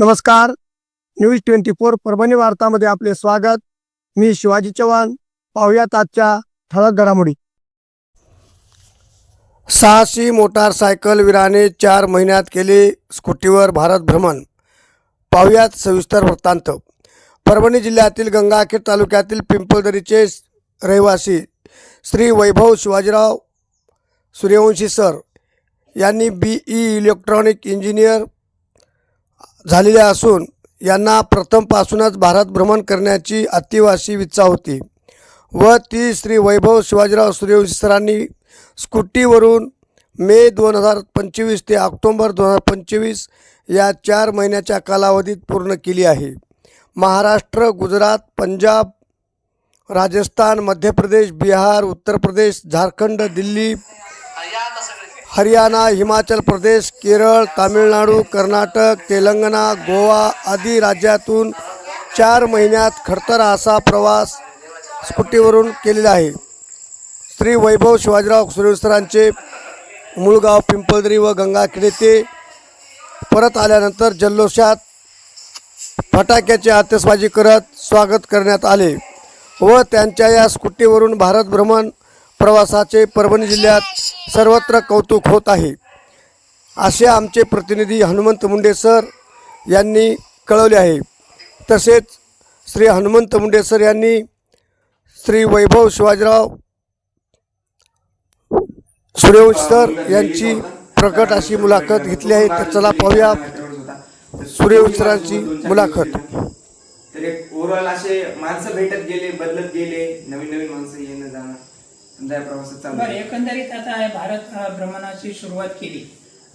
नमस्कार. News twenty four Parbhani वार्तामध्ये आपले स्वागत. मी शिवाजी चव्हाण. पाहुयात आजच्या ठळक घडामोडी. साहसी मोटारसायकल वीराने चार महिन्यात केले स्कूटीवर भारत भ्रमण. पाहुयात सविस्तर वृत्तांत. परभणी जिल्ह्यातील गंगाखेड तालुक्यातील पिंपळदरीचे रहिवासी श्री वैभव शिवाजीराव सूर्यवंशी सर यांनी बी ई इलेक्ट्रॉनिक इंजिनियर झालेले असून यांना प्रथमपासूनच भारत भ्रमण करण्याची अतिवासी इच्छा होती व ती श्री वैभव शिवाजीराव सूर्यवंशी सरांनी स्कूटीवरून मे दोन हजार पंचवीस ते ऑक्टोंबर दोन हजार पंचवीस या चार महिन्याच्या कालावधीत पूर्ण केली आहे. महाराष्ट्र गुजरात पंजाब राजस्थान मध्य प्रदेश बिहार उत्तर प्रदेश झारखंड दिल्ली हरियाणा हिमाचल प्रदेश केरळ तामिळनाडू कर्नाटक तेलंगणा गोवा आदी राज्यातून चार महिन्यात खडतर असा प्रवास स्कूटीवरून केलेला आहे. श्री वैभव शिवाजीराव सुरेसरांचे मुळगाव पिंपळदरी व गंगाखेड येथे परत आल्यानंतर जल्लोषात फटाक्याची आतिषबाजी करत स्वागत करण्यात आले व त्यांच्या या स्कूटीवरून भारत भ्रमण प्रवासाचे परभणी जिल्ह्यात सर्वत्र कौतुक होत आहे. असे आमचे प्रतिनिधी हनुमंत मुंडे सर यांनी कळवले आहे. तसेच श्री हनुमंत मुंडे सर यांनी श्री वैभव शिवाजीराव सूर्यवंश सर यांची प्रकट अशी मुलाखत घेतली आहे. तर चला पाहूया सूर्यवंशी सरांची मुलाखत. तर ओव्हरऑल असे माणसं भेटत गेले बदलत गेले नवीन नवीन माणसं येणं जाणं. समजा प्रवासात बरं. एकंदरीत आता भारत अ, भ्रमणाची सुरुवात केली.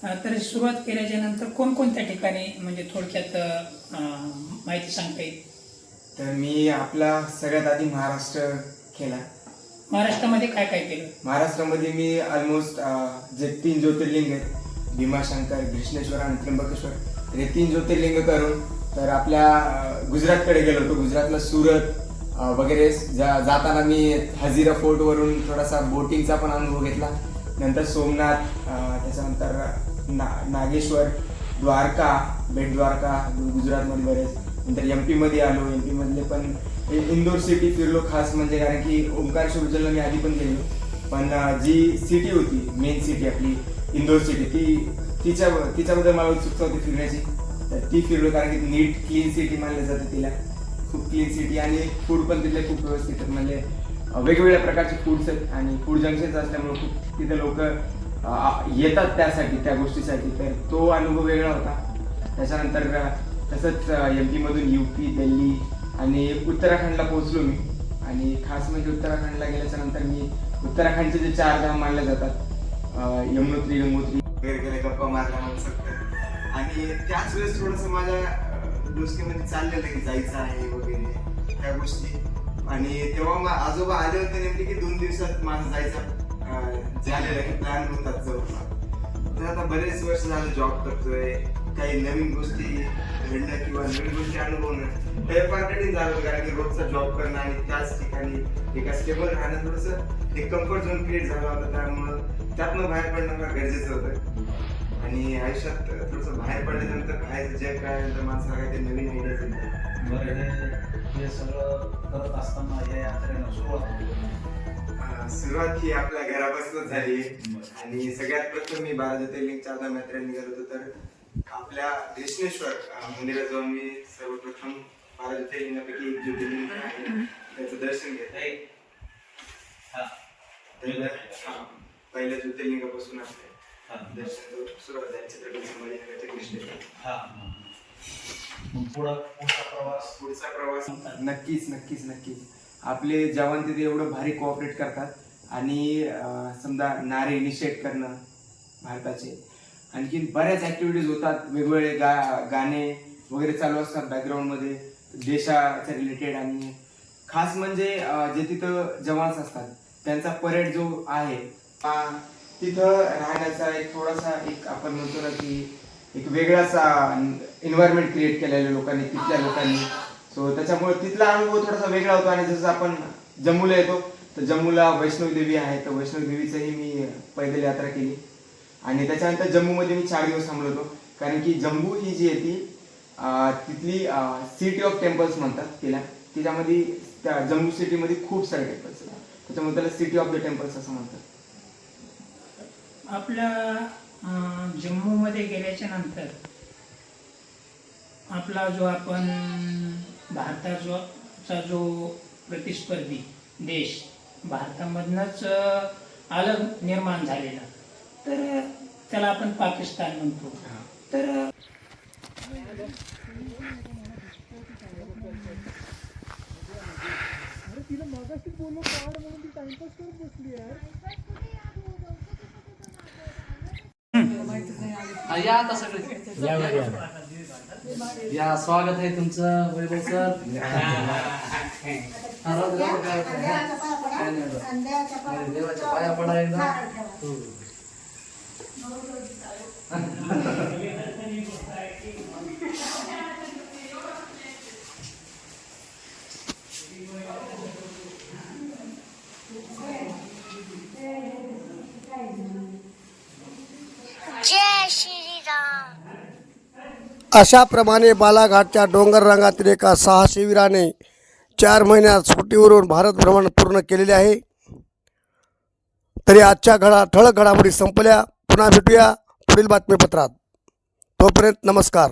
अ, तर सुरुवात केल्याच्यानंतर कोणकोणत्या ठिकाणी म्हणजे थोडक्यात अ, माहिती सांगता येईल? तर मी आपला सगळ्यात आधी महाराष्ट्र केला. महाराष्ट्रामध्ये काय काय केलं? महाराष्ट्रामध्ये मी ऑलमोस्ट जे तीन ज्योतिर्लिंग आहेत भीमाशंकर कृष्णेश्वर आणि त्र्यंबकेश्वर तर हे तीन ज्योतिर्लिंग करून तर आपल्या अं, गुजरातकडे गेलो होतो. गुजरातला सुरत वगैरे जा जाताना मी हजिरा फोर्ट वरून थोडासा बोटिंगचा पण अनुभव घेतला. नंतर सोमनाथ त्याच्यानंतर ना नागेश्वर द्वारका बेट द्वारका गुजरातमध्ये बरेच. नंतर एममध्ये आलो. एम पीमधले पण इंदोर सिटी फिरलो खास म्हणजे कारण की ओंकारेश्वर मी आधी पण गेलो पण जी सिटी होती मेन सिटी आपली इंदोर सिटी ती तिच्या तिच्याबद्दल मला उत्सुकता होती फिरण्याची. तर ती फिरलो कारण की नीट क्लीन सिटी मानली जाते तिला. खूप क्लीन सिटी आणि फूड पण तिथले खूप व्यवस्थित आहेत. म्हणजे वेगवेगळ्या प्रकारचे फूड्स आहेत आणि फूड जंक्शन असल्यामुळे खूप तिथे लोक येतात त्यासाठी त्या गोष्टीसाठी. तर तो अनुभव वेगळा होता. त्याच्यानंतर तसंच एम पीमधून यू पी दिल्ली आणि उत्तराखंडला पोहोचलो मी. आणि खास म्हणजे उत्तराखंडला गेल्याच्यानंतर मी उत्तराखंडचे जे चार धाम मानले जातात यमुनोत्री गंगोत्री. वगैरे गप्पा मारल्या म्हणू शकतो. आणि त्याच वेळेस थोडंसं माझ्या गोष्टीमध्ये चाललेलं की जायचं आहे वगैरे त्या गोष्टी. आणि तेव्हा मग आजोबा आले होते नेमके की दोन दिवसात माझं जायचं अं, झालेलं की प्लॅन होतात जवळपास. तर आता बरेच वर्ष झालं जॉब करतोय काही नवीन गोष्टी घडणं किंवा नवीन गोष्टी अनुभवणं. हे फार कठीण झालं कारण की रोजचा जॉब करणं आणि त्याच ठिकाणी एका स्टेबल राहणं थोडंसं एक कम्फर्ट झोन क्रिएट झाला होता त्यामुळं त्यातनं बाहेर पडणं फार गरजेचं होतं. आणि आयुष्यात थोडंसं बाहेर पडल्यानंतर काय जग काय नंतर माणसाला काहीतरी नवीन आयडियाज येतात. बरं हे हे सगळं करत असताना या यात्रेनं सुरुवात सुरुवात ही आपल्या घरापासूनच झाली. आणि सगळ्यात प्रथम मी बारा ज्योतिर्लिंग चारधाम यात्रेला निघालो होतो तर आपल्या कृष्णेश्वर अं, मंदिरात जाऊन मी सर्वप्रथम बारा ज्योतिर्लिंगापैकी एक ज्योतिर्लिंग आहे. त्याचं दर्शन घेत हे, हा, पहिल्या हा, ज्योतिर्लिंगापासून आपले. हा, हा, हा. प्रवास पुढचा प्रवास. नक्कीच नक्कीच नक्कीच. आपले जवान तिथे एवढं भारी कोऑपरेट करतात आणि समजा नारे इनिशिएट करणं भारताचे. आणखी बऱ्याच ऍक्टिव्हिटीज होतात वेगवेगळे गा गाणे वगैरे चालू असतात बॅकग्राऊंडमध्ये देशाच्या रिलेटेड आणि खास म्हणजे जे तिथं जवान्स असतात त्यांचा परेड जो आहे हा तिथं राहण्याचा एक थोडासा एक आपण म्हणतो ना की एक वेगळासा एन्व्हायरमेंट क्रिएट केलेल्या लोकांनी तिथल्या लोकांनी. सो त्याच्यामुळे तिथला अनुभव थोडासा वेगळा होतो आणि जसं आपण जम्मूला येतो तर जम्मूला वैष्णवदेवी आहे तर वैष्णवदेवीचंही मी पैदल यात्रा केली. आणि त्याच्यानंतर जम्मूमध्ये मी चार दिवस थांबलो होतो. कारण की जम्मू ही जी आहे ती तिथली सिटी ऑफ टेम्पल्स म्हणतात तिला. तिच्यामध्ये त्या जम्मू सिटीमध्ये खूप सारे टेम्पल्स आहेत. त्याच्यामुळे त्याला सिटी ऑफ द टेम्पल्स असं म्हणतात. आपल्या जम्मूमध्ये गेल्याच्यानंतर आपला जो आपण भारताचा जो प्रतिस्पर्धी देश भारतामधनंच अलग निर्माण झालेला. तर त्याला आपण पाकिस्तान म्हणतो. तर हा, या आता सगळे. या स्वागत आहे तुमचं वैभव सर. हा, राहू दे, राहू दे. अरे, देवाच्या पाया पडा एकदा हो. जय श्री राम अशाप्रमाणे बालाघाटच्या डोंगर रंगातील एका साहसी वीराने चार महिन्यात सुट्टीवरून भारत भ्रमण पूर्ण केलेले आहे. तरी आजच्या घडा ठळक घडामोडी संपल्या. पुन्हा भेटूया पुढील बातमीपत्रात. तोपर्यंत नमस्कार.